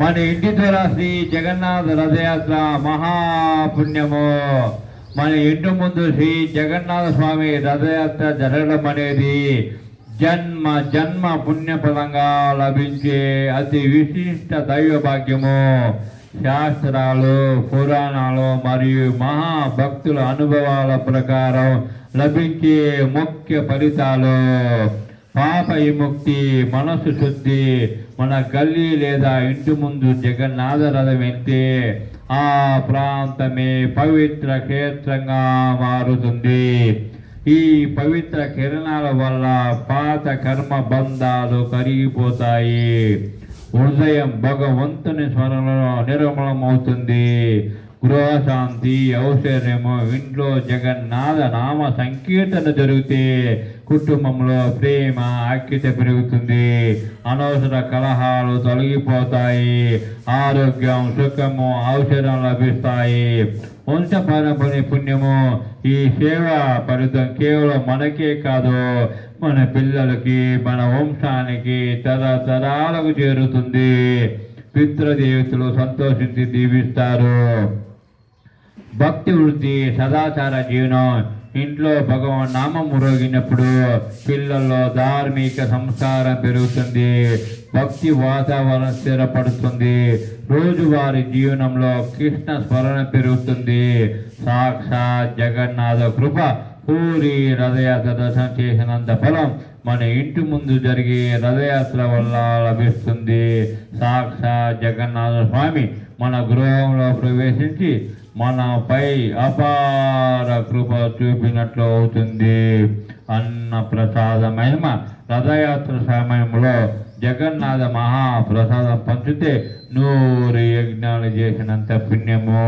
మన ఇంటి ద్వారా శ్రీ జగన్నాథ రథయాత్ర మహాపుణ్యము. మన ఇంటి ముందు శ్రీ జగన్నాథ స్వామి రథయాత్ర జరగడం అనేది జన్మ జన్మ పుణ్యపదంగా లభించే అతి విశిష్ట దైవ భాగ్యము. శాస్త్రాలు పురాణాలు మరియు మహాభక్తుల అనుభవాల ప్రకారం లభించే ముఖ్య ఫలితాలు. పాప విముక్తి మనసు శుద్ధి మన గల్లీ లేదా ఇంటి ముందు జగన్నాథ రథం వెళ్తే ఆ ప్రాంతమే పవిత్ర క్షేత్రంగా మారుతుంది. ఈ పవిత్ర కిరణాల వల్ల పాత కర్మ బంధాలు కరిగిపోతాయి. హృదయం భగవంతుని స్మరణలో నిర్మలమవుతుంది. గృహశాంతి ఔశ్వర్యము ఇంట్లో జగన్నాథ నామ సంకీర్తన జరిగితే కుటుంబంలో ప్రేమ ఐక్యత పెరుగుతుంది. అనవసర కలహాలు తొలగిపోతాయి. ఆరోగ్యం సుఖము ఔషధం లభిస్తాయి. వంశపారంపర్య పుణ్యము ఈ సేవ ఫలితం కేవలం మనకే కాదు మన పిల్లలకి మన వంశానికి తరతరాలకు చేరుతుంది. పితృదేవతలు సంతోషించి దీవిస్తారు. భక్తి వృద్ధి సదాచార జీవనం. ఇంట్లో భగవాన్ నామం ఉరోగినప్పుడు పిల్లల్లో ధార్మిక సంస్కారం పెరుగుతుంది. భక్తి వాతావరణం స్థిరపడుతుంది. రోజువారి జీవనంలో కృష్ణ స్మరణ పెరుగుతుంది. సాక్షాత్ జగన్నాథ కృప పూరి రథయాత్ర దర్శనం చేసినంత ఫలం మన ఇంటి ముందు జరిగే రథయాత్ర వల్ల లభిస్తుంది. సాక్షాత్ జగన్నాథ స్వామి మన గృహంలో ప్రవేశించి మనపై అపార కృప చూపినట్లు అవుతుంది. అన్న ప్రసాద మహిమ రథయాత్ర సమయంలో జగన్నాథ మహాప్రసాదం పంచితే నూరు యజ్ఞాలు చేసినంత పుణ్యము.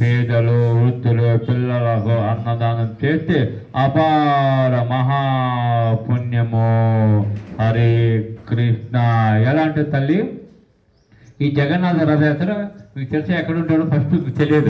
పేదలు వృత్తులు పిల్లలకు అన్నదానం చేస్తే అపార మహాపుణ్యము. హరే కృష్ణ. ఎలాంటి తల్లి? ఈ జగన్నాథ రథయాత్ర మీకు తెలిసి ఎక్కడ ఉంటాడో ఫస్ట్ తెలియదు.